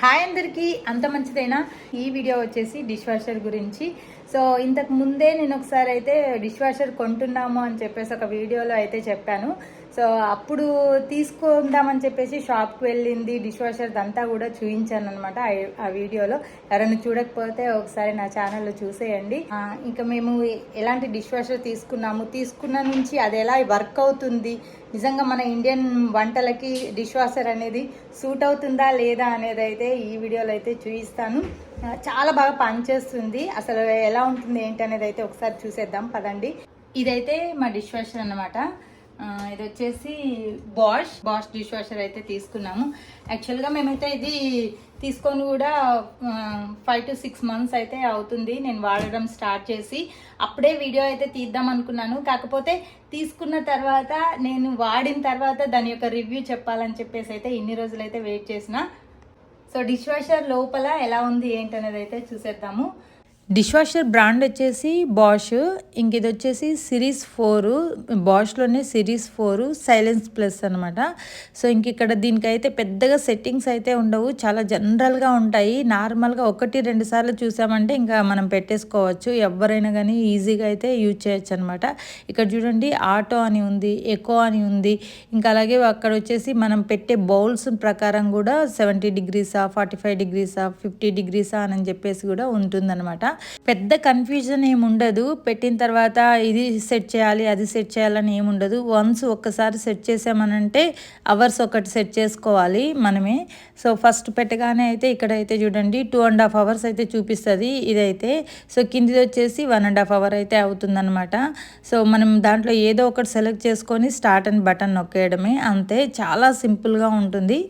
Hi అందరికీ అంత మంచిదేనా? ఈ వీడియో వచ్చేసి డిష్ వాషర్ గురించి. సో ఇంతకు ముందే నేను ఒకసారి అయితే డిష్ వాషర్ కొంటున్నాము అని చెప్పేసి ఒక వీడియోలో అయితే చెప్పాను. సో అప్పుడు తీసుకుందామని చెప్పేసి షాప్కి వెళ్ళింది డిష్ వాషర్ అంతా కూడా చూపించాను అనమాట ఆ వీడియోలో. ఎవరైనా చూడకపోతే ఒకసారి నా ఛానల్లో చూసేయండి. ఇంకా మేము ఎలాంటి డిష్ వాషర్ తీసుకున్నాము? తీసుకున్న నుంచి అది ఎలా వర్క్ అవుతుంది? నిజంగా మన ఇండియన్ వంటలకి డిష్ వాషర్ అనేది సూట్ అవుతుందా లేదా అనేది అయితే ఈ వీడియోలో అయితే చూపిస్తాను. చాలా బాగా పనిచేస్తుంది. అసలు ఎలా ఉంటుంది ఏంటి అనేది అయితే ఒకసారి చూసేద్దాం పదండి. ఇదైతే మా డిష్ వాషర్ అనమాట ఇది వచ్చేసి బాష్ బాష్ డిష్ వాషర్ అయితే తీసుకున్నాము. యాక్చువల్గా మేమైతే ఇది తీసుకొని కూడా ఫైవ్ టు సిక్స్ మంత్స్ అయితే అవుతుంది. నేను వాడడం స్టార్ట్ చేసి అప్పుడే వీడియో అయితే తీద్దాం అనుకున్నాను. కాకపోతే తీసుకున్న తర్వాత నేను వాడిన తర్వాత దాని యొక్క రివ్యూ చెప్పాలని చెప్పేసి అయితే ఇన్ని రోజులైతే వెయిట్ చేసిన. సో డిష్ వాషర్ లోపల ఎలా ఉంది ఏంటనేది అయితే చూసేద్దాము. డిష్ వాషర్ బ్రాండ్ వచ్చేసి బాష్ ఇంక ఇది వచ్చేసి సిరీస్ ఫోర్ బాష్లోనే సిరీస్ ఫోర్ సైలెన్స్ ప్లస్ అనమాట సో ఇంక ఇక్కడ దీనికైతే పెద్దగా సెట్టింగ్స్ అయితే ఉండవు. చాలా జనరల్గా ఉంటాయి. నార్మల్గా ఒకటి రెండు సార్లు చూసామంటే ఇంకా మనం పెట్టేసుకోవచ్చు. ఎవరైనా కానీ ఈజీగా అయితే యూజ్ చేయొచ్చు అనమాట ఇక్కడ చూడండి ఆటో అని ఉంది ఎకో అని ఉంది. ఇంకా అలాగే అక్కడ వచ్చేసి మనం పెట్టే బౌల్స్ ప్రకారం కూడా సెవెంటీ డిగ్రీసా ఫార్టీ ఫైవ్ డిగ్రీసా ఫిఫ్టీ డిగ్రీసా అని చెప్పేసి కూడా ఉంటుందన్నమాట. పెద్ద కన్ఫ్యూజన్ ఏమి ఉండదు. పెట్టిన తర్వాత ఇది సెట్ చేయాలి అది సెట్ చేయాలని ఏమి ఉండదు. వన్స్ ఒక్కసారి సెట్ చేసామనంటే అవర్స్ ఒకటి సెట్ చేసుకోవాలి మనమే. సో ఫస్ట్ పెట్టగానే అయితే ఇక్కడైతే చూడండి టూ అండ్ హాఫ్ అవర్స్ అయితే చూపిస్తుంది ఇదైతే. సో కిందిది వచ్చేసి వన్ అండ్ హాఫ్ అవర్ అయితే అవుతుందన్నమాట. సో మనం దాంట్లో ఏదో ఒకటి సెలెక్ట్ చేసుకొని స్టార్ట్ అండ్ బటన్ నొక్కేయడమే. అంతే చాలా సింపుల్గా ఉంటుంది.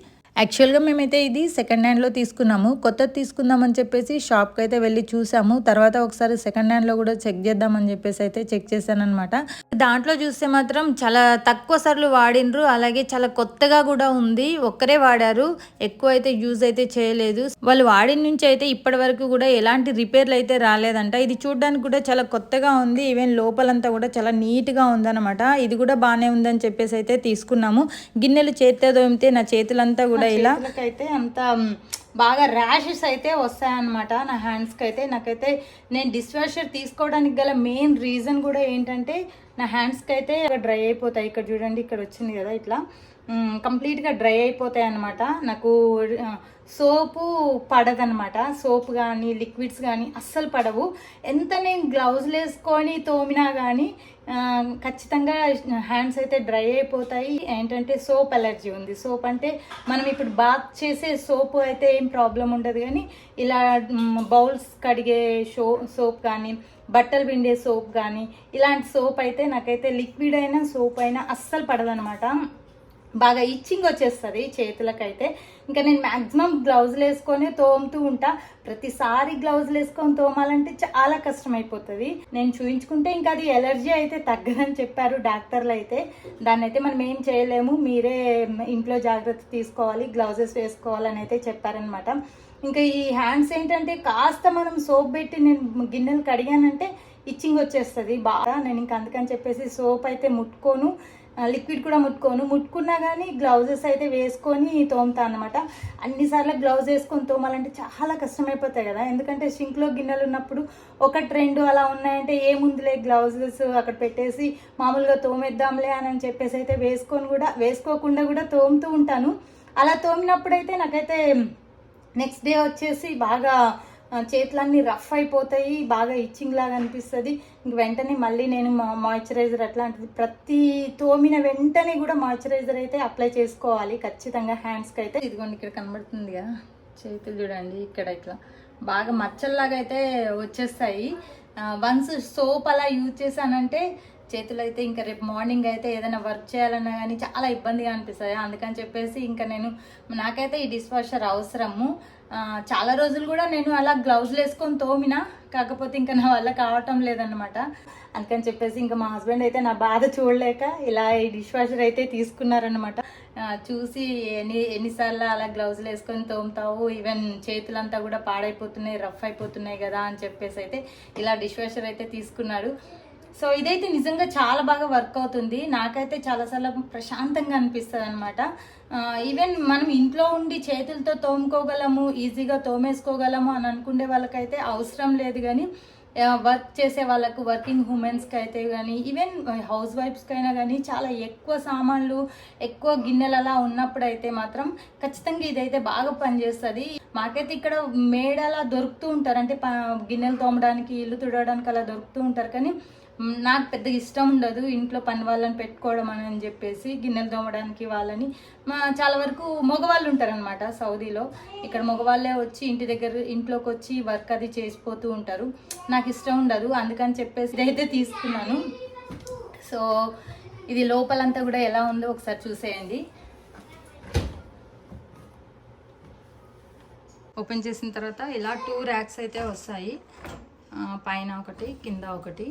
యాక్చువల్గా మేమైతే ఇది సెకండ్ హ్యాండ్లో తీసుకున్నాము. కొత్తది తీసుకుందామని చెప్పేసి షాప్కి అయితే వెళ్ళి చూసాము. తర్వాత ఒకసారి సెకండ్ హ్యాండ్లో కూడా చెక్ చేద్దామని చెప్పేసి అయితే చెక్ చేశాను దాంట్లో చూస్తే మాత్రం చాలా తక్కువ సార్లు వాడిండ్రు అలాగే చాలా కొత్తగా కూడా ఉంది. ఒక్కరే వాడారు. ఎక్కువ అయితే యూజ్ అయితే చేయలేదు. వాళ్ళు వాడిన నుంచి అయితే ఇప్పటి వరకు కూడా ఎలాంటి రిపేర్లు అయితే రాలేదంట. ఇది చూడడానికి కూడా చాలా కొత్తగా ఉంది. ఈవెన్ లోపలంతా కూడా చాలా నీట్గా ఉందన్నమాట. ఇది కూడా బాగానే ఉందని చెప్పేసి అయితే తీసుకున్నాము. గిన్నెలు చేతితో తోమితే నా చేతులంతా కూడా ఇలా. అయితే అంత బాగా ర్యాషెస్ అయితే వస్తాయన్నమాట. నా హ్యాండ్స్కి అయితే నాకైతే నేను డిష్ వాషర్ తీసుకోవడానికి గల మెయిన్ రీజన్ కూడా ఏంటంటే నా హ్యాండ్స్కి అయితే డ్రై అయిపోతాయి. ఇక్కడ చూడండి ఇక్కడ వచ్చింది కదా ఇట్లా. కంప్లీట్గా డ్రై అయిపోతాయి అనమాట నాకు సోపు పడదనమాట సోప్ కానీ లిక్విడ్స్ కానీ అస్సలు పడవు. ఎంత నేను గ్లౌజులు వేసుకొని తోమినా కానీ ఖచ్చితంగా హ్యాండ్స్ అయితే డ్రై అయిపోతాయి. ఏంటంటే సోప్ అలర్జీ ఉంది. సోప్ అంటే మనం ఇప్పుడు బాత్ చేసే సోప్ అయితే ఏం ప్రాబ్లం ఉండదు కానీ ఇలా బౌల్స్ కడిగే షో సోప్ కానీ బట్టలు పిండే సోప్ కానీ ఇలాంటి సోప్ అయితే నాకైతే లిక్విడ్ అయినా సోప్ అయినా అస్సలు పడదనమాట బాగా ఇచ్చింగ్ వచ్చేస్తుంది చేతులకైతే. ఇంకా నేను మ్యాక్సిమం గ్లౌజులు వేసుకొని తోముతూ ఉంటా. ప్రతిసారి గ్లౌజులు వేసుకొని తోమాలంటే చాలా కష్టం అయిపోతుంది నేను చూయించుకుంటే ఇంకా అది ఎలర్జీ అయితే తగ్గదని చెప్పారు డాక్టర్లు అయితే. దాన్ని అయితే మనం ఏం చేయలేము మీరే ఇంట్లో జాగ్రత్త తీసుకోవాలి గ్లౌజెస్ వేసుకోవాలని అయితే చెప్పారనమాట ఇంకా ఈ హ్యాండ్స్ ఏంటంటే కాస్త మనం సోప్ పెట్టి నేను గిన్నెలు కడిగానంటే ఇచ్చింగ్ వచ్చేస్తుంది. బాగా నేను ఇంకా అందుకని చెప్పేసి సోప్ అయితే ముట్టుకోను. లిక్విడ్ కూడా ముట్టుకోను. ముట్టుకున్నా కానీ గ్లౌజెస్ అయితే వేసుకొని తోముతాను అనమాట అన్నిసార్లు గ్లౌజ్ వేసుకొని తోమాలంటే చాలా కష్టమైపోతాయి కదా. ఎందుకంటే షింక్లో గిన్నెలు ఉన్నప్పుడు ఒకటి రెండు అలా ఉన్నాయంటే ఏముందిలే గ్లౌజెస్ అక్కడ పెట్టేసి మామూలుగా తోమేద్దాంలే అని చెప్పేసి అయితే వేసుకొని కూడా వేసుకోకుండా కూడా తోముతూ ఉంటాను. అలా తోమినప్పుడైతే నాకైతే నెక్స్ట్ డే వచ్చేసి బాగా చేతులన్నీ రఫ్ అయిపోతాయి బాగా ఇచ్చింగ్ లాగా అనిపిస్తుంది. ఇంక వెంటనే మళ్ళీ నేను మాయిశ్చరైజర్ అట్లాంటిది ప్రతి తోమిన వెంటనే కూడా మాయిశ్చరైజర్ అయితే అప్లై చేసుకోవాలి. ఖచ్చితంగా హ్యాండ్స్కి అయితే. ఇదిగోండి ఇక్కడ కనబడుతుంది కదా. చేతులు చూడండి ఇక్కడ ఇట్లా బాగా మచ్చల్లాగా అయితే వచ్చేస్తాయి. వన్స్ సోప్ అలా యూజ్ చేశానంటే చేతులు అయితే ఇంకా రేపు మార్నింగ్ అయితే ఏదైనా వర్క్ చేయాలన్నా కానీ చాలా ఇబ్బందిగా అనిపిస్తాయి అందుకని చెప్పేసి ఇంకా నేను నాకైతే ఈ డిష్ వాషర్ అవసరము. చాలా రోజులు కూడా నేను అలా గ్లౌజులు వేసుకొని తోమినా కాకపోతే ఇంకా నా వల్ల కావటం లేదనమాట అందుకని చెప్పేసి ఇంకా మా హస్బెండ్ అయితే నా బాధ చూడలేక ఇలా ఈ డిష్ వాషర్ అయితే తీసుకున్నారనమాట చూసి ఎన్ని ఎన్నిసార్లు అలా గ్లౌజులు వేసుకొని తోముతావు ఈవెన్ చేతులంతా కూడా పాడైపోతున్నాయి రఫ్ అయిపోతున్నాయి కదా అని చెప్పేసి అయితే ఇలా డిష్ వాషర్ అయితే తీసుకున్నాడు. సో ఇదైతే నిజంగా చాలా బాగా వర్క్ అవుతుంది. నాకైతే చాలాసార్లు ప్రశాంతంగా అనిపిస్తుంది అనమాట ఈవెన్ మనం ఇంట్లో ఉండి చేతులతో తోముకోగలము ఈజీగా తోమేసుకోగలము అని అనుకునే వాళ్ళకైతే అవసరం లేదు కానీ వర్క్ చేసే వాళ్ళకు వర్కింగ్ ఉమెన్స్కి అయితే కానీ ఈవెన్ హౌస్ వైఫ్స్కి అయినా కానీ చాలా ఎక్కువ సామాన్లు ఎక్కువ గిన్నెలు అలా ఉన్నప్పుడైతే మాత్రం ఖచ్చితంగా ఇదైతే బాగా పనిచేస్తుంది. మాకైతే ఇక్కడ మేడ అలా దొరుకుతూ ఉంటారు. అంటే ప- గిన్నెలు తోమడానికి ఇల్లు తుడవడానికి అలా దొరుకుతూ ఉంటారు. కానీ నాకు పెద్దగా ఇష్టం ఉండదు ఇంట్లో పని వాళ్ళని పెట్టుకోవడం అని చెప్పేసి గిన్నెలు తోమడానికి వాళ్ళని. మా చాలా వరకు మగవాళ్ళు ఉంటారనమాట సౌదీలో. ఇక్కడ మగవాళ్ళే వచ్చి ఇంటి దగ్గర ఇంట్లోకి వచ్చి వర్క్ అది చేసిపోతూ ఉంటారు. నాకు ఇష్టం ఉండదు అందుకని చెప్పేసి ఇదైతే తీసుకున్నాను. సో ఇది లోపలంతా కూడా ఎలా ఉందో ఒకసారి చూసేయండి. ఓపెన్ చేసిన తర్వాత ఇలా టూ ర్యాక్స్ అయితే వస్తాయి. పైన ఒకటి కింద ఒకటి.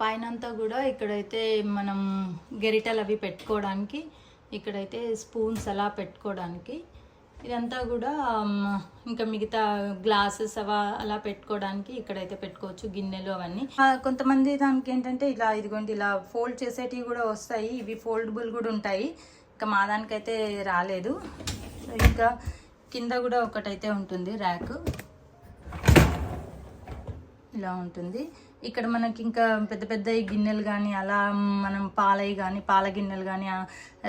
పైన అంతా కూడా ఇక్కడైతే మనం గెరిటలు అవి పెట్టుకోవడానికి ఇక్కడైతే స్పూన్స్ అలా పెట్టుకోవడానికి ఇదంతా కూడా ఇంకా మిగతా గ్లాసెస్ అవ అలా పెట్టుకోవడానికి ఇక్కడైతే పెట్టుకోవచ్చు గిన్నెలు అవన్నీ. కొంతమంది దానికి ఏంటంటే ఇలా ఇదిగోండి ఇలా ఫోల్డ్ చేసేటివి కూడా వస్తాయి ఇవి ఫోల్డబుల్ కూడా ఉంటాయి. ఇంకా మా దానికైతే రాలేదు. ఇంకా కింద కూడా ఒకటైతే ఉంటుంది ర్యాక్. ఇలా ఉంటుంది. ఇక్కడ మనకి ఇంకా పెద్ద పెద్ద గిన్నెలు కానీ అలా మనం పాలవి కానీ పాల గిన్నెలు కానీ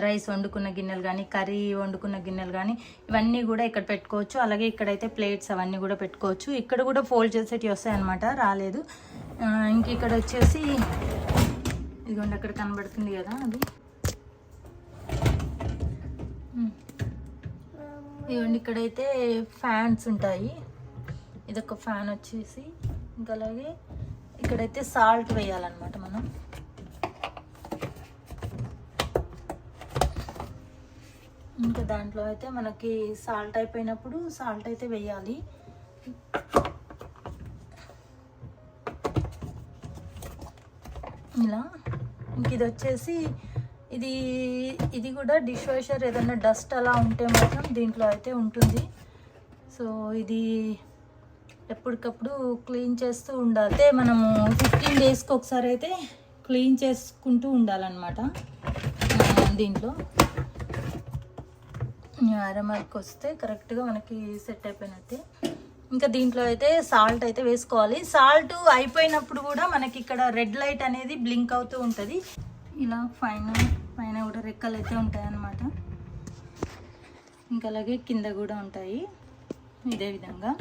రైస్ వండుకున్న గిన్నెలు కానీ కర్రీ వండుకున్న గిన్నెలు కానీ ఇవన్నీ కూడా ఇక్కడ పెట్టుకోవచ్చు. అలాగే ఇక్కడైతే ప్లేట్స్ అవన్నీ కూడా పెట్టుకోవచ్చు. ఇక్కడ కూడా ఫోల్డ్ చేసేటివి వస్తాయన్నమాట రాలేదు. ఇంక ఇక్కడ వచ్చేసి ఇదిగోండి అక్కడ కనబడుతుంది కదా అది. ఇదిగోండి ఇక్కడైతే ఫ్యాన్స్ ఉంటాయి. ఇదొక ఫ్యాన్ వచ్చేసి ఇంకా అలాగే ఇక్కడైతే సాల్ట్ వేయాలన్నమాట మనం. ఇంకా దాంట్లో అయితే మనకి సాల్ట్ అయిపోయినప్పుడు సాల్ట్ అయితే వేయాలి. ఇలా. ఇంక ఇది వచ్చేసి ఇది ఇది కూడా డిష్ వాషర్ ఏదైనా డస్ట్ అలా ఉంటే మాత్రం దీంట్లో అయితే ఉంటుంది. సో ఇది ఎప్పటికప్పుడు క్లీన్ చేస్తూ ఉండాలి. అయితే మనము ఫిఫ్టీన్ డేస్కి ఒకసారి అయితే క్లీన్ చేసుకుంటూ ఉండాలన్నమాట. దీంట్లో. అరమర్కి వస్తే కరెక్ట్గా మనకి సెట్ అయిపోయినట్టే. ఇంకా దీంట్లో అయితే సాల్ట్ అయితే వేసుకోవాలి. సాల్ట్ అయిపోయినప్పుడు కూడా మనకి ఇక్కడ రెడ్ లైట్ అనేది బ్లింక్ అవుతూ ఉంటుంది. ఇలా పైన పైన కూడా రెక్కలు అయితే ఉంటాయన్నమాట. ఇంకా అలాగే కింద కూడా ఉంటాయి. ఇదే విధంగా.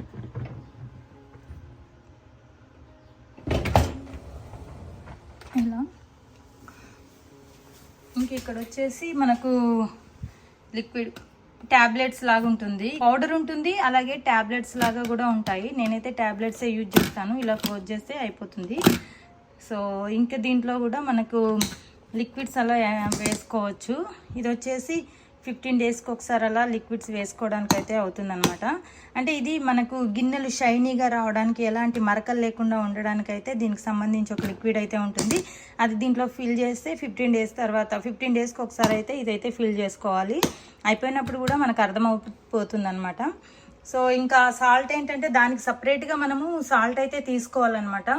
ఇలా ఇంక ఇక్కడ వచ్చేసి మనకు లిక్విడ్ ట్యాబ్లెట్స్ లాగా ఉంటుంది పౌడర్ ఉంటుంది అలాగే ట్యాబ్లెట్స్ లాగా కూడా ఉంటాయి. నేనైతే ట్యాబ్లెట్సే యూజ్ చేస్తాను. ఇలా క్లోజ్ చేస్తే అయిపోతుంది. సో ఇంకా దీంట్లో కూడా మనకు లిక్విడ్స్ అలా వేసుకోవచ్చు. ఇది వచ్చేసి ఫిఫ్టీన్ డేస్కి ఒకసారి అలా లిక్విడ్స్ వేసుకోవడానికి అయితే అవుతుందన్నమాట. అంటే ఇది మనకు గిన్నెలు షైనీగా రావడానికి ఎలాంటి మరకలు లేకుండా ఉండడానికి అయితే దీనికి సంబంధించి ఒక లిక్విడ్ అయితే ఉంటుంది. అది దీంట్లో ఫిల్ చేస్తే ఫిఫ్టీన్ డేస్ తర్వాత ఫిఫ్టీన్ డేస్కి ఒకసారి అయితే ఇదైతే ఫిల్ చేసుకోవాలి. అయిపోయినప్పుడు కూడా మనకు అర్థమైపోతుంది అనమాట సో ఇంకా సాల్ట్ ఏంటంటే దానికి సపరేట్గా మనము సాల్ట్ అయితే తీసుకోవాలన్నమాట.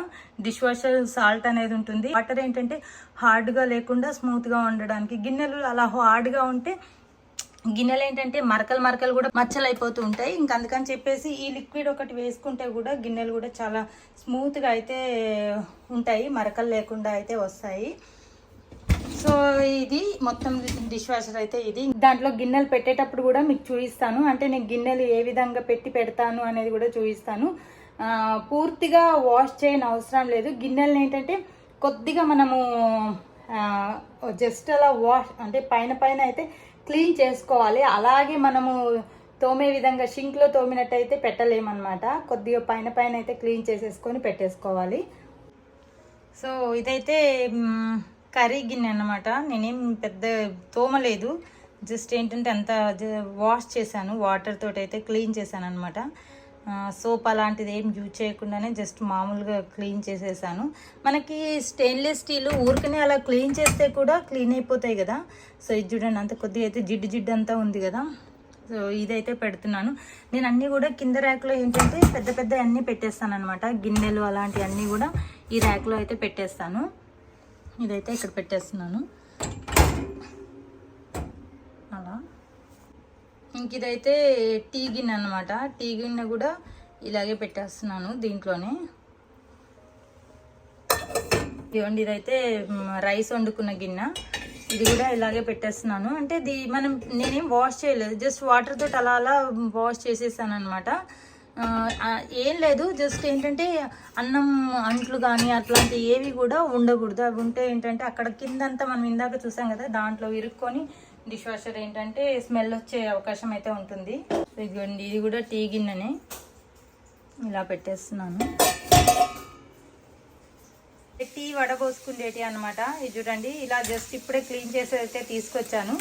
డిష్ వాషర్ సాల్ట్ అనేది ఉంటుంది. వాటర్ ఏంటంటే హార్డ్గా లేకుండా స్మూత్గా ఉండడానికి గిన్నెలు అలా హార్డ్గా ఉంటే గిన్నెలు ఏంటంటే మరకలు మరకలు కూడా మచ్చలు అయిపోతూ ఉంటాయి. ఇంకా అందుకని చెప్పేసి ఈ లిక్విడ్ ఒకటి వేసుకుంటే కూడా గిన్నెలు కూడా చాలా స్మూత్గా అయితే ఉంటాయి. మరకలు లేకుండా అయితే వస్తాయి. సో ఇది మొత్తం డిష్ వాషర్ అయితే ఇది. దాంట్లో గిన్నెలు పెట్టేటప్పుడు కూడా మీకు చూపిస్తాను. అంటే నేను గిన్నెలు ఏ విధంగా పెట్టి పెడతాను అనేది కూడా చూపిస్తాను. పూర్తిగా వాష్ చేయని అవసరం లేదు. గిన్నెలను ఏంటంటే కొద్దిగా మనము జస్ట్ అలా వాష్ అంటే పైన పైన అయితే క్లీన్ చేసుకోవాలి. అలాగే మనము తోమే విధంగా షింక్లో తోమినట్టయితే పెట్టలేమన్నమాట. కొద్దిగా పైన పైన అయితే క్లీన్ చేసేసుకొని పెట్టేసుకోవాలి. సో ఇదైతే కర్రీ గిన్నె అనమాట నేనేం పెద్ద తోమలేదు. జస్ట్ ఏంటంటే అంత వాష్ చేశాను. వాటర్ తోటైతే అయితే క్లీన్ చేశాను అనమాట సోప్ అలాంటిది ఏం యూజ్ చేయకుండానే జస్ట్ మామూలుగా క్లీన్ చేసేసాను. మనకి స్టెయిన్లెస్ స్టీల్ ఊరికనే అలా క్లీన్ చేస్తే కూడా క్లీన్ అయిపోతాయి కదా. సో ఇది చూడండి అంత కొద్దిగా అయితే జిడ్డు జిడ్డు అంతా ఉంది కదా. సో ఇదైతే పెడుతున్నాను. నేను అన్నీ కూడా కింద ర్యాక్లో ఏంటంటే పెద్ద పెద్ద అన్నీ పెట్టేస్తాను అనమాట గిన్నెలు అలాంటివన్నీ కూడా ఈ ర్యాక్లో అయితే పెట్టేస్తాను. ఇదైతే ఇక్కడ పెట్టేస్తున్నాను అలా ఇంక ఇదైతే టీ గిన్నె అనమాట టీ గిన్నె కూడా ఇలాగే పెట్టేస్తున్నాను దీంట్లోనే. ఇవ్వండి ఇదైతే రైస్ వండుకున్న గిన్నె. ఇది కూడా ఇలాగే పెట్టేస్తున్నాను. అంటే దీ మనం నేనేం వాష్ చేయలేదు. జస్ట్ వాటర్ తోటి అలా అలా వాష్ చేసేసాను అనమాట ఏం లేదు. జస్ట్ ఏంటంటే అన్నం అంట్లు కానీ అట్లాంటి ఏవి కూడా ఉండకూడదు. అవి ఉంటే ఏంటంటే అక్కడ కిందంతా మనం ఇందాక చూసాం కదా దాంట్లో ఇరుక్కొని డిష్ వాషర్ ఏంటంటే స్మెల్ వచ్చే అవకాశం అయితే ఉంటుంది. ఇదిగోండి ఇది కూడా టీ గిన్నెనే. ఇలా పెట్టేస్తున్నాను. టీ వడబోసుకుండేటి అనమాట ఇది చూడండి ఇలా జస్ట్ ఇప్పుడే క్లీన్ చేసి అయితే తీసుకొచ్చాను.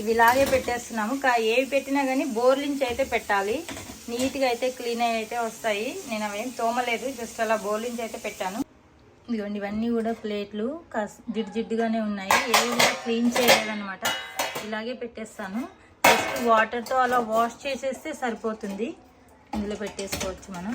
ఇవి ఇలాగే పెట్టేస్తున్నాము. కా ఏవి పెట్టినా కానీ బోర్లించి అయితే పెట్టాలి. నీట్గా అయితే క్లీన్ అయితే వస్తాయి. నేను అవేం తోమలేదు జస్ట్ అలా బోర్లించి అయితే పెట్టాను. ఇదిగోండి ఇవన్నీ కూడా ప్లేట్లు కాస్ జిడ్డు జిడ్డుగానే ఉన్నాయి. ఏవి కూడా క్లీన్ చేయలేదన్నమాట ఇలాగే పెట్టేస్తాను. జస్ట్ వాటర్తో అలా వాష్ చేసేస్తే సరిపోతుంది. ఇందులో పెట్టేసుకోవచ్చు మనం.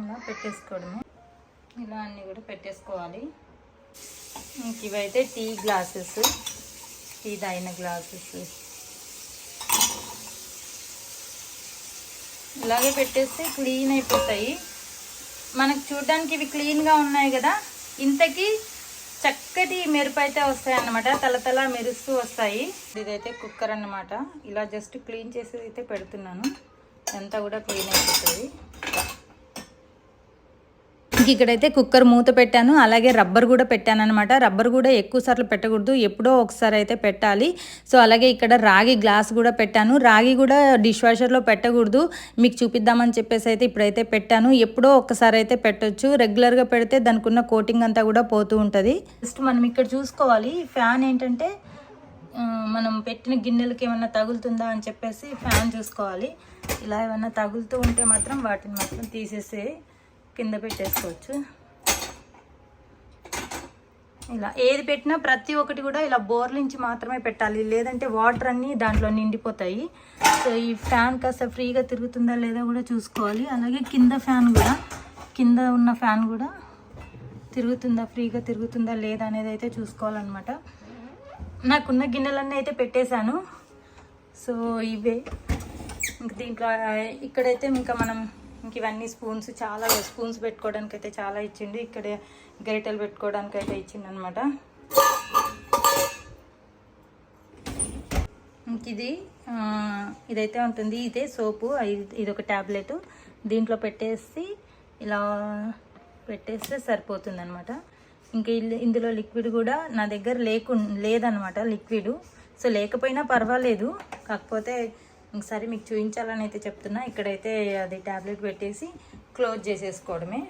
ఇలా పెట్టేసుకోవడము. ఇలా అన్నీ కూడా పెట్టేసుకోవాలి. ఇంక ఇవైతే టీ గ్లాసెస్ టీ తాగిన గ్లాసెస్ అలాగే పెట్టేస్తే క్లీన్ అయిపోతాయి. మనకు చూడడానికి ఇవి క్లీన్గా ఉన్నాయి కదా ఇంతకీ చక్కటి మెరుపు అయితే వస్తాయి అన్నమాట తలతల మెరుస్తూ వస్తాయి. ఇదైతే కుక్కర్ అన్నమాట. ఇలా జస్ట్ క్లీన్ చేసి అయితే పెడుతున్నాను. అంతా కూడా క్లీన్ అయిపోతుంది. ఇక్కడైతే కుక్కర్ మూత పెట్టాను అలాగే రబ్బర్ కూడా పెట్టాను అనమాట రబ్బర్ కూడా ఎక్కువ సార్లు పెట్టకూడదు ఎప్పుడో ఒకసారి అయితే పెట్టాలి. సో అలాగే ఇక్కడ రాగి గ్లాస్ కూడా పెట్టాను. రాగి కూడా డిష్ వాషర్లో పెట్టకూడదు. మీకు చూపిద్దామని చెప్పేసి అయితే ఇప్పుడైతే పెట్టాను. ఎప్పుడో ఒకసారి అయితే పెట్టొచ్చు. రెగ్యులర్గా పెడితే దానికి ఉన్న కోటింగ్ అంతా కూడా పోతూ ఉంటుంది. జస్ట్ మనం ఇక్కడ చూసుకోవాలి. ఫ్యాన్ ఏంటంటే మనం పెట్టిన గిన్నెలకి ఏమన్నా తగులుతుందా అని చెప్పేసి ఫ్యాన్ చూసుకోవాలి. ఇలా ఏమన్నా తగులుతూ ఉంటే మాత్రం వాటిని మాత్రం తీసేసి కింద పెట్టేసుకోవచ్చు. ఇలా ఏది పెట్టినా ప్రతి ఒక్కటి కూడా ఇలా బోర్లించి మాత్రమే పెట్టాలి. లేదంటే వాటర్ అన్నీ దాంట్లో నిండిపోతాయి. సో ఈ ఫ్యాన్ కాస్త ఫ్రీగా తిరుగుతుందా లేదా కూడా చూసుకోవాలి. అలాగే కింద ఫ్యాన్ కూడా కింద ఉన్న ఫ్యాన్ కూడా తిరుగుతుందా ఫ్రీగా తిరుగుతుందా లేదా అనేది అయితే చూసుకోవాలన్నమాట. నాకున్న గిన్నెలన్నీ అయితే పెట్టేశాను. సో ఇవే. ఇంక దీంట్లో ఇక్కడైతే ఇంకా మనం ఇంక ఇవన్నీ స్పూన్స్ చాలా స్పూన్స్ పెట్టుకోవడానికి అయితే చాలా ఇచ్చిండు. ఇక్కడే గరిటెలు పెట్టుకోవడానికి అయితే ఇచ్చిండు అనమాట ఇంక ఇది ఇదైతే ఉంటుంది. ఇదే సోపు ఇది- ఒక ట్యాబ్లెట్ దీంట్లో పెట్టేసి ఇలా పెట్టేస్తే సరిపోతుంది అనమాట ఇంకా ఇందులో లిక్విడ్ కూడా నా దగ్గర లేకు లేదనమాట లిక్విడ్. సో లేకపోయినా పర్వాలేదు. కాకపోతే ఒకసారి మీకు చూపించాలని అయితే చెప్తున్నా. ఇక్కడైతే అది ట్యాబ్లెట్ పెట్టేసి క్లోజ్ చేసేసుకోవడమే.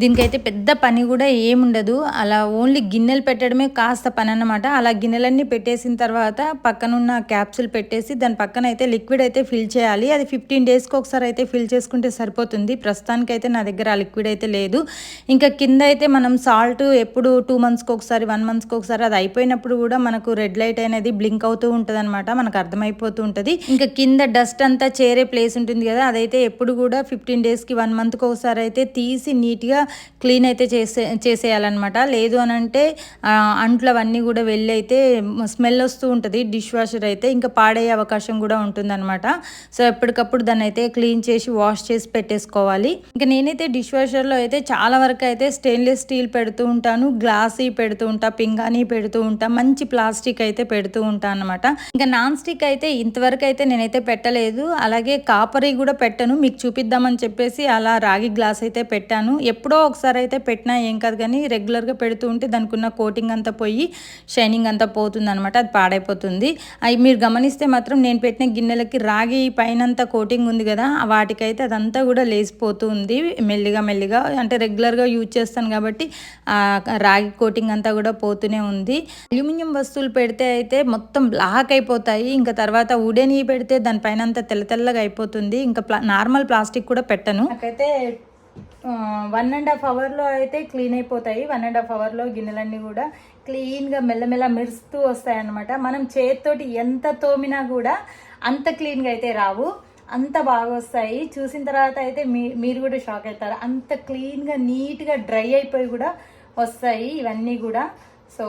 దీనికైతే పెద్ద పని కూడా ఏముండదు. అలా ఓన్లీ గిన్నెలు పెట్టడమే కాస్త పని అనమాట అలా గిన్నెలన్నీ పెట్టేసిన తర్వాత పక్కనున్న క్యాప్సూల్ పెట్టేసి దాని పక్కన అయితే లిక్విడ్ అయితే ఫిల్ చేయాలి. అది ఫిఫ్టీన్ డేస్కి ఒకసారి అయితే ఫిల్ చేసుకుంటే సరిపోతుంది. ప్రస్తుతానికైతే నా దగ్గర ఆ లిక్విడ్ అయితే లేదు. ఇంకా కింద అయితే మనం సాల్ట్ ఎప్పుడు టూ మంత్స్కి ఒకసారి వన్ మంత్స్కి ఒకసారి అది అయిపోయినప్పుడు కూడా మనకు రెడ్ లైట్ అనేది బ్లింక్ అవుతూ ఉంటుంది అనమాట మనకు అర్థమైపోతూ ఉంటుంది. ఇంకా కింద డస్ట్ అంతా చేరే ప్లేస్ ఉంటుంది కదా అదైతే ఎప్పుడు కూడా ఫిఫ్టీన్ డేస్కి వన్ మంత్కి ఒకసారి అయితే తీసి నీట్గా క్లీన్ అయితే చేసే చేసేయాలన్నమాట. లేదు అని అంటే అంట్లో అంట్లు అవన్నీ కూడా వెళ్ళి అయితే స్మెల్ వస్తూ ఉంటుంది డిష్ వాషర్ అయితే. ఇంకా పాడయ్యే అవకాశం కూడా ఉంటుందన్నమాట. సో ఎప్పటికప్పుడు దాన్ని అయితే క్లీన్ చేసి వాష్ చేసి పెట్టేసుకోవాలి. ఇంకా నేనైతే డిష్ వాషర్లో అయితే చాలా వరకు అయితే స్టెయిన్లెస్ స్టీల్ పెడుతూ ఉంటాను గ్లాసీ పెడుతూ ఉంటా పింగాని పెడుతూ ఉంటా మంచి ప్లాస్టిక్ అయితే పెడుతూ ఉంటాను అనమాట ఇంకా నాన్ స్టిక్ అయితే ఇంతవరకు అయితే నేనైతే పెట్టలేదు. అలాగే కాపరీ కూడా పెట్టను. మీకు చూపిద్దామని చెప్పేసి అలా రాగి గ్లాస్ అయితే పెట్టాను. ఎప్పుడో ఒకసారి అయితే పెట్టినా ఏం కాదు కానీ రెగ్యులర్గా పెడుతూ ఉంటే దానికి ఉన్న కోటింగ్ అంతా పోయి షైనింగ్ అంతా పోతుంది అనమాట అది పాడైపోతుంది. అవి మీరు గమనిస్తే మాత్రం నేను పెట్టిన గిన్నెలకి రాగి పైనంత కోటింగ్ ఉంది కదా వాటికైతే అదంతా కూడా లేసిపోతూ ఉంది మెల్లిగా మెల్లిగా. అంటే రెగ్యులర్గా యూజ్ చేస్తాను కాబట్టి రాగి కోటింగ్ అంతా కూడా పోతూనే ఉంది. అల్యూమినియం వస్తువులు పెడితే అయితే మొత్తం బ్లాక్ అయిపోతాయి. ఇంకా తర్వాత ఉడెని పెడితే దానిపైన అంతా తెల్ల తెల్లగా అయిపోతుంది. ఇంకా ప్లా నార్మల్ ప్లాస్టిక్ కూడా పెట్టను. నాకైతే వన్ అండ్ హాఫ్ అవర్లో అయితే క్లీన్ అయిపోతాయి. వన్ అండ్ హాఫ్ అవర్లో గిన్నెలన్నీ కూడా క్లీన్గా మెల్లమెల్ల మెరుస్తూ వస్తాయి అన్నమాట మనం చేతితోటి ఎంత తోమినా కూడా అంత క్లీన్గా అయితే రావు. అంత బాగా వస్తాయి. చూసిన తర్వాత అయితే మీ మీరు కూడా షాక్ అవుతారు. అంత క్లీన్గా నీట్గా డ్రై అయిపోయి కూడా వస్తాయి ఇవన్నీ కూడా. సో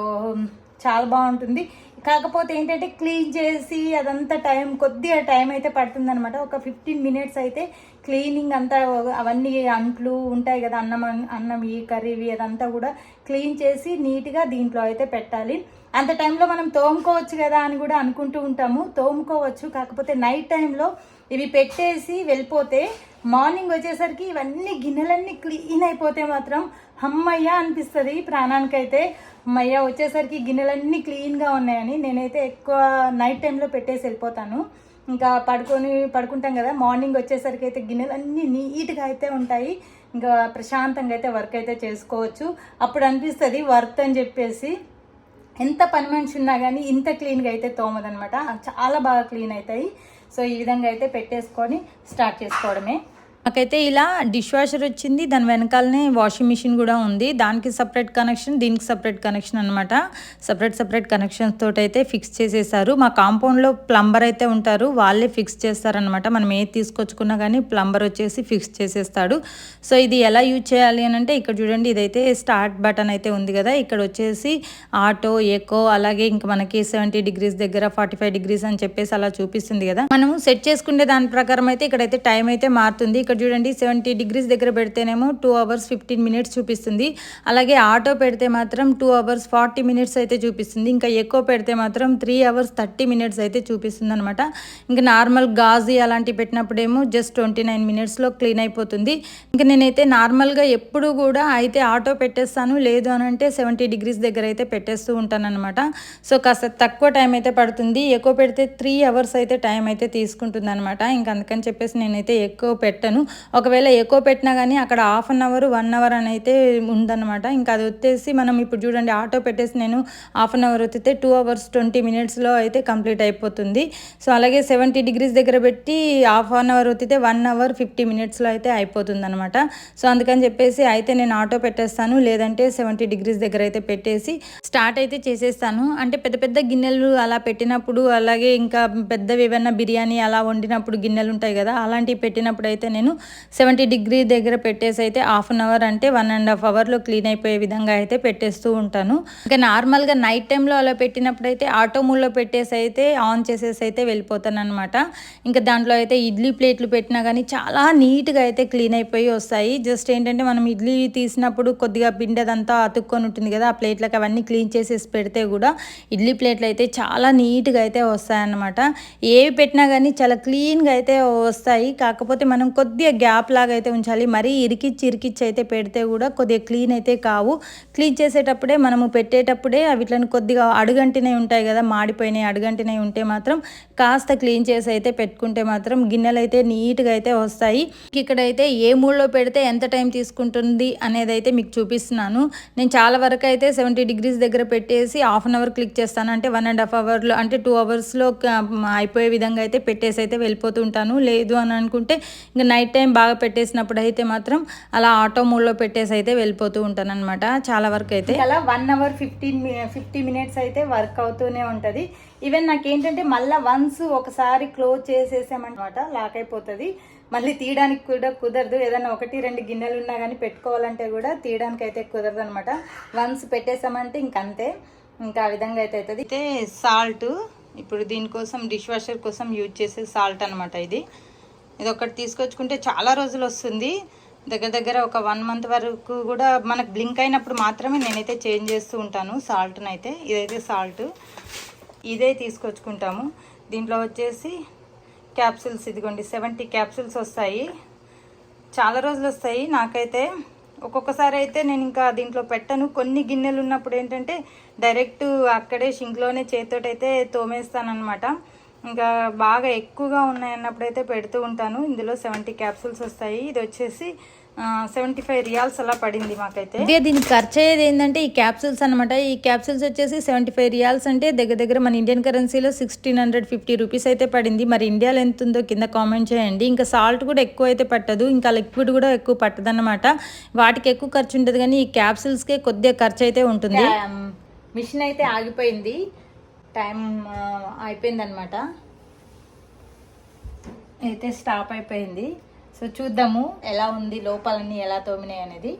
చాలా బాగుంటుంది. కాకపోతే ఏంటంటే క్లీన్ చేసి అదంతా టైం కొద్దిగా టైం అయితే పడుతుందనమాట ఒక ఫిఫ్టీన్ మినిట్స్ అయితే క్లీనింగ్ అంతా అవన్నీ అంట్లు ఉంటాయి కదా అన్నం అన్నం ఈ కర్రీవి అదంతా కూడా క్లీన్ చేసి నీట్గా దీంట్లో అయితే పెట్టాలి. అంత టైంలో మనం తోముకోవచ్చు కదా అని కూడా అనుకుంటూ ఉంటాము. తోముకోవచ్చు కాకపోతే నైట్ టైంలో ఇవి పెట్టేసి వెళ్ళిపోతే మార్నింగ్ వచ్చేసరికి ఇవన్నీ గిన్నెలన్నీ క్లీన్ అయిపోతే మాత్రం అమ్మయ్య అనిపిస్తుంది. ప్రాణానికైతే అమ్మయ్య వచ్చేసరికి గిన్నెలన్నీ క్లీన్గా ఉన్నాయని నేనైతే ఎక్కువ నైట్ టైంలో పెట్టేసి వెళ్ళిపోతాను. ఇంకా పడుకొని పడుకుంటాం కదా మార్నింగ్ వచ్చేసరికి అయితే గిన్నెలన్నీ నీట్గా అయితే ఉంటాయి. ఇంకా ప్రశాంతంగా అయితే వర్క్ అయితే చేసుకోవచ్చు. అప్పుడు అనిపిస్తుంది వర్త్ అని చెప్పేసి. ఎంత పని మనిషి ఉన్నా కానీ ఇంత క్లీన్గా అయితే తోమదనమాట చాలా బాగా క్లీన్ అవుతాయి. సో ఈ విధంగా అయితే పెట్టేసుకొని స్టార్ట్ చేసుకోవడమే. నాకైతే ఇలా డిష్ వాషర్ వచ్చింది దాని వెనకాలనే వాషింగ్ మిషన్ కూడా ఉంది. దానికి సపరేట్ కనెక్షన్ దీనికి సపరేట్ కనెక్షన్ అనమాట సపరేట్ సపరేట్ కనెక్షన్స్ తోటి అయితే ఫిక్స్ చేసేసారు. మా కాంపౌండ్లో ప్లంబర్ అయితే ఉంటారు వాళ్ళే ఫిక్స్ చేస్తారనమాట మనం ఏది తీసుకొచ్చుకున్నా కానీ ప్లంబర్ వచ్చేసి ఫిక్స్ చేసేస్తాడు. సో ఇది ఎలా యూజ్ చేయాలి అని అంటే ఇక్కడ చూడండి ఇదైతే స్టార్ట్ బటన్ అయితే ఉంది కదా. ఇక్కడ వచ్చేసి ఆటో ఎకో అలాగే ఇంకా మనకి సెవెంటీ డిగ్రీస్ దగ్గర ఫార్టీ ఫైవ్ డిగ్రీస్ అని చెప్పేసి అలా చూపిస్తుంది కదా. మనం సెట్ చేసుకునే దాని ప్రకారం అయితే ఇక్కడైతే టైం అయితే మారుతుంది. ఇక్కడ చూడండి సెవెంటీ డిగ్రీస్ దగ్గర పెడితేనేమో టూ అవర్స్ ఫిఫ్టీన్ మినిట్స్ చూపిస్తుంది. అలాగే ఆటో పెడితే మాత్రం టూ అవర్స్ ఫార్టీ మినిట్స్ అయితే చూపిస్తుంది. ఇంకా ఎక్కువ పెడితే మాత్రం త్రీ అవర్స్ థర్టీ మినిట్స్ అయితే చూపిస్తుంది అనమాట ఇంకా నార్మల్ గాజీ అలాంటివి పెట్టినప్పుడేమో జస్ట్ ట్వంటీ నైన్ మినిట్స్లో క్లీన్ అయిపోతుంది. ఇంకా నేనైతే నార్మల్గా ఎప్పుడు కూడా అయితే ఆటో పెట్టేస్తాను. లేదు అని అంటే సెవెంటీ డిగ్రీస్ దగ్గర అయితే పెట్టేస్తూ ఉంటాను అనమాట సో కాస్త తక్కువ టైం అయితే పడుతుంది. ఎక్కువ పెడితే త్రీ అవర్స్ అయితే టైం అయితే తీసుకుంటుంది అనమాట ఇంకా అందుకని చెప్పేసి నేనైతే ఎక్కువ పెట్టను. ఒకవేళ ఎక్కువ పెట్టినా కానీ అక్కడ half an hour one hour అని అయితే ఉందన్నమాట. ఇంకా అది వచ్చేసి మనం ఇప్పుడు చూడండి ఆటో పెట్టేసి నేను హాఫ్ అన్ అవర్ వచ్చితే టూ అవర్స్ ట్వంటీ మినిట్స్లో అయితే కంప్లీట్ అయిపోతుంది. సో అలాగే సెవెంటీ డిగ్రీస్ దగ్గర పెట్టి హాఫ్ అన్ అవర్ వచ్చితే వన్ అవర్ ఫిఫ్టీ మినిట్స్లో అయితే అయిపోతుంది అనమాట సో అందుకని చెప్పేసి అయితే నేను ఆటో పెట్టేస్తాను. లేదంటే సెవెంటీ డిగ్రీస్ దగ్గర అయితే పెట్టేసి స్టార్ట్ అయితే చేసేస్తాను. అంటే పెద్ద పెద్ద గిన్నెలు అలా పెట్టినప్పుడు అలాగే ఇంకా పెద్దవి ఏమైనా బిర్యానీ అలా వండినప్పుడు గిన్నెలు ఉంటాయి కదా అలాంటివి పెట్టినప్పుడు అయితే నేను సెవెంటీ డిగ్రీ దగ్గర పెట్టేసి అయితే హాఫ్ అన్ అవర్ అంటే వన్ అండ్ హాఫ్ అవర్లో క్లీన్ అయిపోయే విధంగా అయితే పెట్టేస్తూ ఉంటాను. ఇంకా నార్మల్గా నైట్ టైంలో అలా పెట్టినప్పుడు అయితే ఆటోమూల్లో పెట్టేసి అయితే ఆన్ చేసేసి అయితే వెళ్ళిపోతాను అనమాట ఇంకా దాంట్లో అయితే ఇడ్లీ ప్లేట్లు పెట్టినా కానీ చాలా నీట్గా అయితే క్లీన్ అయిపోయి వస్తాయి. జస్ట్ ఏంటంటే మనం ఇడ్లీ తీసినప్పుడు కొద్దిగా పిండి అదంతా అతుక్కొని ఉంటుంది కదా ఆ ప్లేట్లకు అవన్నీ క్లీన్ చేసేసి పెడితే కూడా ఇడ్లీ ప్లేట్లు అయితే చాలా నీట్గా అయితే వస్తాయన్నమాట. ఏవి పెట్టినా కానీ చాలా క్లీన్గా అయితే వస్తాయి. కాకపోతే మనం కొద్దిగా గ్యాప్ లాగా అయితే ఉంచాలి. మరీ ఇరికిచ్చి ఇరికిచ్చి అయితే పెడితే కూడా కొద్దిగా క్లీన్ అయితే కావు. క్లీన్ చేసేటప్పుడే మనము పెట్టేటప్పుడే వీటిని కొద్దిగా అడుగంటినవి ఉంటాయి కదా మాడిపోయినాయి అడుగంటినై ఉంటే మాత్రం కాస్త క్లీన్ చేసి అయితే పెట్టుకుంటే మాత్రం గిన్నెలు అయితే నీట్గా అయితే వస్తాయి. ఇక్కడైతే ఏ మూడ్లో పెడితే ఎంత టైం తీసుకుంటుంది అనేది అయితే మీకు చూపిస్తున్నాను. నేను చాలా వరకు అయితే సెవెంటీ డిగ్రీస్ దగ్గర పెట్టేసి హాఫ్ అన్ అవర్ క్లిక్ చేస్తాను. అంటే వన్ అండ్ హాఫ్ అవర్లో అంటే టూ అవర్స్లో అయిపోయే విధంగా అయితే పెట్టేసి అయితే వెళ్ళిపోతుంటాను లేదు అని అనుకుంటే ఇంకా నైట్ టైం బాగా పెట్టేసినప్పుడు అయితే మాత్రం అలా ఆటో మూడ్లో పెట్టేసి అయితే వెళ్ళిపోతూ ఉంటాను అనమాట చాలా వరకు అయితే. అలా one hour fifteen fifty minutes అయితే వర్క్ అవుతూనే ఉంటుంది. ఈవెన్ నాకేంటంటే మళ్ళీ వన్స్ ఒకసారి క్లోజ్ చేసేసామన్నమాట లాక్ అయిపోతుంది మళ్ళీ తీయడానికి కూడా కుదరదు. ఏదైనా ఒకటి రెండు గిన్నెలు ఉన్నా కానీ పెట్టుకోవాలంటే కూడా తీయడానికి అయితే కుదరదు అనమాట వన్స్ పెట్టేసామంటే ఇంకంతే. ఇంకా ఆ విధంగా అయితే అవుతుంది. అయితే సాల్ట్ ఇప్పుడు దీనికోసం డిష్ వాషర్ కోసం యూజ్ చేసే సాల్ట్ అనమాట ఇది. ఇది ఒకటి తీసుకొచ్చుకుంటే చాలా రోజులు వస్తుంది దగ్గర దగ్గర ఒక వన్ మంత్ వరకు కూడా మనకు బ్లింక్ అయినప్పుడు మాత్రమే నేనైతే చేంజ్ చేస్తూ ఉంటాను. సాల్ట్ని అయితే ఇదైతే సాల్ట్. ఇదే తీసుకొచ్చుకుంటాము. దీంట్లో వచ్చేసి క్యాప్సిల్స్ ఇదిగోండి సెవెంటీ క్యాప్సిల్స్ వస్తాయి. చాలా రోజులు వస్తాయి నాకైతే ఒక్కొక్కసారి అయితే నేను ఇంకా దీంట్లో పెట్టను. కొన్ని గిన్నెలు ఉన్నప్పుడు ఏంటంటే డైరెక్ట్ అక్కడే షింక్లోనే చేతితోటైతే తోమేస్తానమాట ఇంకా బాగా ఎక్కువగా ఉన్నాయి అన్నప్పుడైతే పెడుతూ ఉంటాను. ఇందులో సెవెంటీ క్యాప్సూల్స్ వస్తాయి. ఇది వచ్చేసి సెవెంటీ ఫైవ్ రియాల్స్ అలా పడింది మాకైతే. ఇదే దీనికి ఖర్చు అయ్యేది ఏంటంటే ఈ క్యాప్సూల్స్ అనమాట ఈ క్యాప్సూల్స్ వచ్చేసి సెవెంటీ ఫైవ్ రియాల్స్ అంటే దగ్గర దగ్గర మన ఇండియన్ కరెన్సీలో సిక్స్టీన్ హండ్రెడ్ ఫిఫ్టీ రూపీస్ అయితే పడింది. మరి ఇండియాలో ఎంత ఉందో కింద కామెంట్ చేయండి. ఇంకా సాల్ట్ కూడా ఎక్కువ అయితే పట్టదు. ఇంకా లిక్విడ్ కూడా ఎక్కువ పట్టదు అనమాట వాటికి ఎక్కువ ఖర్చు ఉంటుంది కానీ ఈ క్యాప్సూల్స్కే కొద్దిగా ఖర్చు అయితే ఉంటుంది. మిషన్ అయితే ఆగిపోయింది. టైం అయిపోయింది అనమాట అయితే స్టాప్ అయిపోయింది. సో చూద్దాము ఎలా ఉంది లోపాలన్నీ ఎలా తోమినాయి అనేది.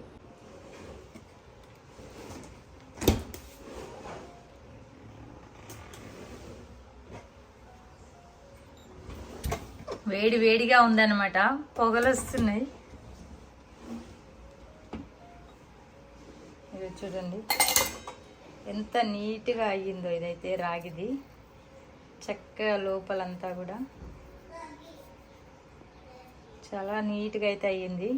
వేడి వేడిగా ఉందన్నమాట. పొగలు వస్తున్నాయి. చూడండి. ఎంత నీట్గా అయ్యిందో ఇదైతే రాగిది. చక్కగా లోపలంతా కూడా. చాలా నీట్గా అయితే అయ్యింది.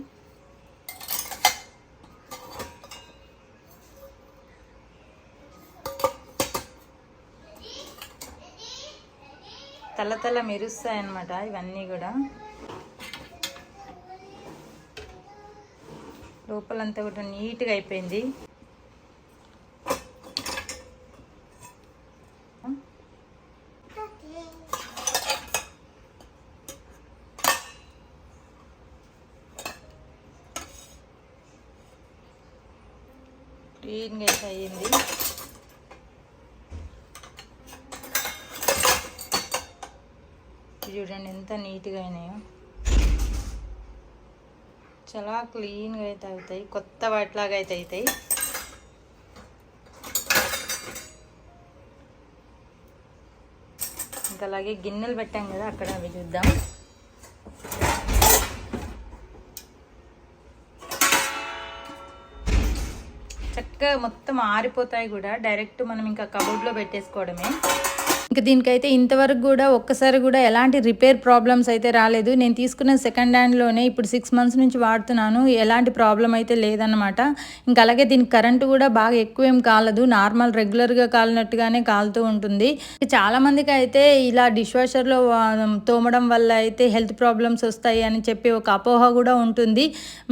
తల తల మెరుస్తాయి అన్నమాట ఇవన్నీ కూడా. లోపలంతా కూడా నీట్గా అయిపోయింది క్లీన్గా అయితే అయ్యింది ఇది చూడండి ఎంత నీట్గా అయినాయో చాలా క్లీన్గా అయితే అవుతాయి కొత్త వాటిలాగా అయితే అవుతాయి. ఇంకా అలాగే గిన్నెలు పెట్టాం కదా అక్కడ అవి చూద్దాం. చక్కగా మొత్తం ఆరిపోతాయి కూడా డైరెక్ట్ మనం ఇంకా కబోర్డ్లో పెట్టేసుకోవడమే. ఇంకా దీనికైతే ఇంతవరకు కూడా ఒక్కసారి కూడా ఎలాంటి రిపేర్ ప్రాబ్లమ్స్ అయితే రాలేదు. నేను తీసుకున్న సెకండ్ హ్యాండ్లోనే ఇప్పుడు సిక్స్ మంత్స్ నుంచి వాడుతున్నాను. ఎలాంటి ప్రాబ్లం అయితే లేదన్నమాట. ఇంకా అలాగే దీనికి కరెంటు కూడా బాగా ఎక్కువ ఏం కాలదు. నార్మల్ రెగ్యులర్గా కాలినట్టుగానే కాలుతూ ఉంటుంది. చాలామందికి అయితే ఇలా డిష్ వాషర్లో తోమడం వల్ల అయితే హెల్త్ ప్రాబ్లమ్స్ వస్తాయి అని చెప్పి ఒక అపోహ కూడా ఉంటుంది.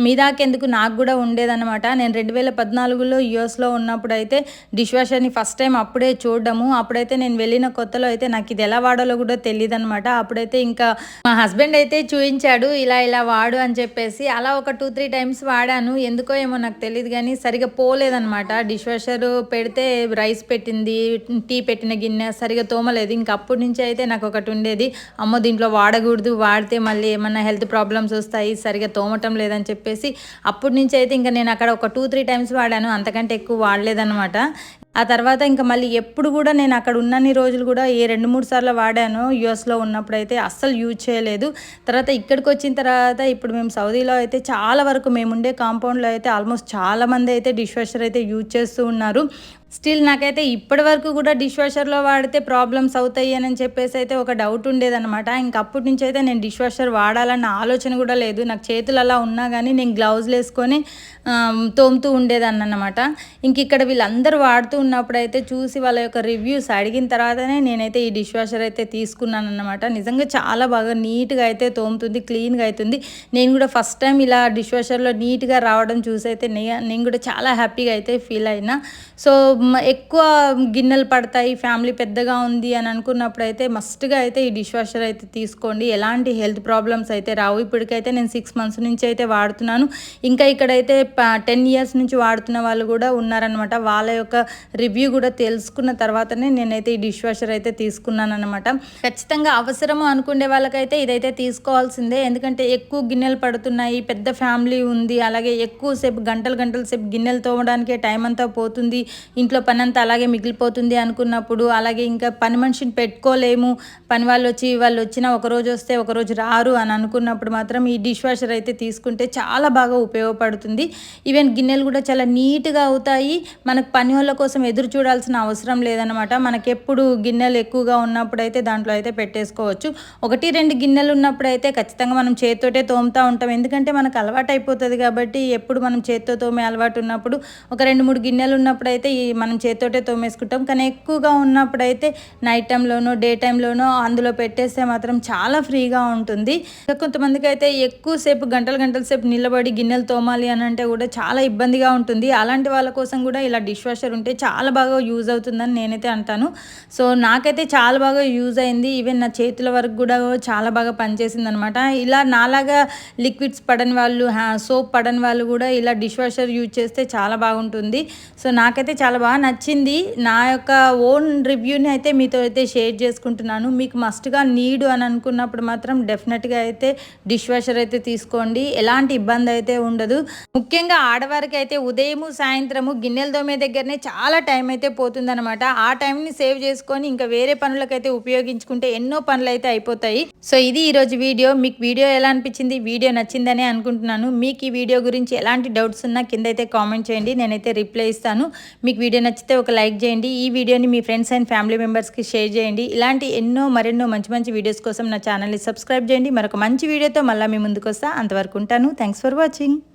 మీ దాకెందుకు నాకు కూడా ఉండేదన్నమాట. నేను రెండు వేల పద్నాలుగులో యూఎస్లో ఉన్నప్పుడు అయితే డిష్ వాషర్ని ఫస్ట్ టైం అప్పుడే చూడడము. అప్పుడైతే నేను వెళ్ళిన కొత్త కొత్తలో అయితే నాకు ఇది ఎలా వాడాలో కూడా తెలియదు అనమాట అప్పుడైతే ఇంకా మా హస్బెండ్ అయితే చూపించాడు ఇలా ఇలా వాడు అని చెప్పేసి అలా ఒక టూ త్రీ టైమ్స్ వాడాను. ఎందుకో ఏమో నాకు తెలియదు కానీ సరిగా పోలేదనమాట డిష్ వాషర్ పెడితే రైస్ పెట్టింది టీ పెట్టిన గిన్నె సరిగా తోమలేదు. ఇంకా అప్పటి నుంచి అయితే నాకు ఒకటి ఉండేది అమ్మో దీంట్లో వాడకూడదు వాడితే మళ్ళీ ఏమన్నా హెల్త్ ప్రాబ్లమ్స్ వస్తాయి సరిగా తోమటం లేదని చెప్పేసి అప్పటి నుంచి అయితే ఇంకా నేను అక్కడ ఒక టూ త్రీ టైమ్స్ వాడాను. అంతకంటే ఎక్కువ వాడలేదన్నమాట. ఆ తర్వాత ఇంకా మళ్ళీ ఎప్పుడు కూడా నేను అక్కడ ఉన్నన్ని రోజులు కూడా ఏ రెండు మూడు సార్లు వాడాను యూఎస్లో ఉన్నప్పుడు అయితే అస్సలు యూజ్ చేయలేదు. తర్వాత ఇక్కడికి వచ్చిన తర్వాత ఇప్పుడు మేము సౌదీలో అయితే చాలా వరకు మేము ఉండే కాంపౌండ్లో అయితే ఆల్మోస్ట్ చాలామంది అయితే డిష్ వాషర్ అయితే యూజ్ చేస్తూ ఉన్నారు. స్టిల్ నాకైతే ఇప్పటి వరకు కూడా డిష్ వాషర్లో వాడితే ప్రాబ్లమ్స్ అవుతాయి అని చెప్పేసి అయితే ఒక డౌట్ ఉండేదన్నమాట. ఇంక అప్పటి నుంచి అయితే నేను డిష్ వాషర్ వాడాలన్న ఆలోచన కూడా లేదు. నాకు చేతులు అలా ఉన్నా కానీ నేను గ్లౌజ్లు వేసుకొని తోముతూ ఉండేదాన్ని అనమాట ఇంక ఇక్కడ వీళ్ళందరూ వాడుతూ ఉన్నప్పుడు అయితే చూసి వాళ్ళ యొక్క రివ్యూస్ అడిగిన తర్వాతనే నేనైతే ఈ డిష్ వాషర్ అయితే తీసుకున్నాను అనమాట నిజంగా చాలా బాగా నీట్గా అయితే తోముతుంది క్లీన్గా అవుతుంది నేను కూడా ఫస్ట్ టైం ఇలా డిష్ వాషర్లో నీట్గా రావడం చూసి అయితే నేను కూడా చాలా హ్యాపీగా అయితే ఫీల్ అయినా. సో ఎక్కువ గిన్నెలు పడతాయి ఫ్యామిలీ పెద్దగా ఉంది అని అనుకున్నప్పుడు అయితే మస్ట్గా అయితే ఈ డిష్ వాషర్ అయితే తీసుకోండి. ఎలాంటి హెల్త్ ప్రాబ్లమ్స్ అయితే రావు. ఇప్పటికైతే నేను సిక్స్ మంత్స్ నుంచి అయితే వాడుతున్నాను. ఇంకా ఇక్కడైతే టెన్ ఇయర్స్ నుంచి వాడుతున్న వాళ్ళు కూడా ఉన్నారనమాట వాళ్ళ యొక్క రివ్యూ కూడా తెలుసుకున్న తర్వాతనే నేనైతే ఈ డిష్ వాషర్ అయితే తీసుకున్నాను అనమాట ఖచ్చితంగా అవసరము అనుకునే వాళ్ళకైతే ఇదైతే తీసుకోవాల్సిందే. ఎందుకంటే ఎక్కువ గిన్నెలు పడుతున్నాయి పెద్ద ఫ్యామిలీ ఉంది. అలాగే ఎక్కువ సేపు గంటలు గంటల సేపు గిన్నెలు తోమడానికే టైం అంతా పోతుంది. ఇంట్లో పని అంతా అలాగే మిగిలిపోతుంది అనుకున్నప్పుడు అలాగే ఇంకా పని మనిషిని పెట్టుకోలేము. పని వాళ్ళు వచ్చి వాళ్ళు వచ్చినా ఒకరోజు వస్తే ఒకరోజు రారు అని అనుకున్నప్పుడు మాత్రం ఈ డిష్ వాషర్ అయితే తీసుకుంటే చాలా బాగా ఉపయోగపడుతుంది. ఈవెన్ గిన్నెలు కూడా చాలా నీట్గా అవుతాయి. మనకు పని వాళ్ళ కోసం ఎదురు చూడాల్సిన అవసరం లేదనమాట మనకి ఎప్పుడు గిన్నెలు ఎక్కువగా ఉన్నప్పుడు అయితే దాంట్లో అయితే పెట్టేసుకోవచ్చు. ఒకటి రెండు గిన్నెలు ఉన్నప్పుడు అయితే ఖచ్చితంగా మనం చేతితోటే తోముతూ ఉంటాం. ఎందుకంటే మనకు అలవాటు అయిపోతుంది కాబట్టి ఎప్పుడు మనం చేతితో తోమే అలవాటు ఉన్నప్పుడు ఒక రెండు మూడు గిన్నెలు ఉన్నప్పుడు అయితే ఈ మనం చేతితోటే తోమేసుకుంటాం. కానీ ఎక్కువగా ఉన్నప్పుడైతే నైట్ టైంలోనో డే టైంలోనో అందులో పెట్టేస్తే మాత్రం చాలా ఫ్రీగా ఉంటుంది. కొంతమందికి అయితే ఎక్కువసేపు గంటలు గంటల సేపు నిలబడి గిన్నెలు తోమాలి అని అంటే కూడా చాలా ఇబ్బందిగా ఉంటుంది. అలాంటి వాళ్ళ కోసం కూడా ఇలా డిష్ వాషర్ ఉంటే చాలా బాగా యూజ్ అవుతుందని నేనైతే అంటాను. సో నాకైతే చాలా బాగా యూజ్ అయింది. ఈవెన్ నా చేతుల వరకు కూడా చాలా బాగా పనిచేసింది అనమాట ఇలా నాలాగా లిక్విడ్స్ పడని వాళ్ళు సోప్ పడని వాళ్ళు కూడా ఇలా డిష్ వాషర్ యూజ్ చేస్తే చాలా బాగుంటుంది. సో నాకైతే చాలా బాగా నచ్చింది. నా యొక్క ఓన్ రివ్యూని అయితే మీతో అయితే షేర్ చేసుకుంటున్నాను. మీకు మస్ట్గా నీడు అని అనుకున్నప్పుడు మాత్రం డెఫినెట్గా అయితే డిష్ వాషర్ అయితే తీసుకోండి. ఎలాంటి ఇబ్బంది అయితే ఉండదు. ముఖ్యంగా ఆడవారికి అయితే ఉదయము సాయంత్రము గిన్నెల దోమే దగ్గరనే చాలా టైం అయితే పోతుందనమాట ఆ టైంని సేవ్ చేసుకొని ఇంకా వేరే పనులకైతే ఉపయోగించుకుంటే ఎన్నో పనులు అయితే అయిపోతాయి. సో ఇది ఈరోజు వీడియో. మీకు వీడియో ఎలా అనిపించింది? వీడియో నచ్చిందని అనుకుంటున్నాను. మీకు ఈ వీడియో గురించి ఎలాంటి డౌట్స్ ఉన్నా కింద అయితే కామెంట్ చేయండి. నేనైతే రిప్లై ఇస్తాను. మీకు వీడియో వీడియో నచ్చితే ఒక లైక్ చేయండి. ఈ వీడియోని మీ ఫ్రెండ్స్ అండ్ ఫ్యామిలీ మెంబర్స్కి షేర్ చేయండి. ఇలాంటి ఎన్నో మరెన్నో మంచి మంచి వీడియోస్ కోసం నా ఛానల్ని సబ్స్క్రైబ్ చేయండి. మరొక మంచి వీడియోతో మళ్ళీ మీ ముందుకు వస్తా అంతవరకు ఉంటాను. Thanks for watching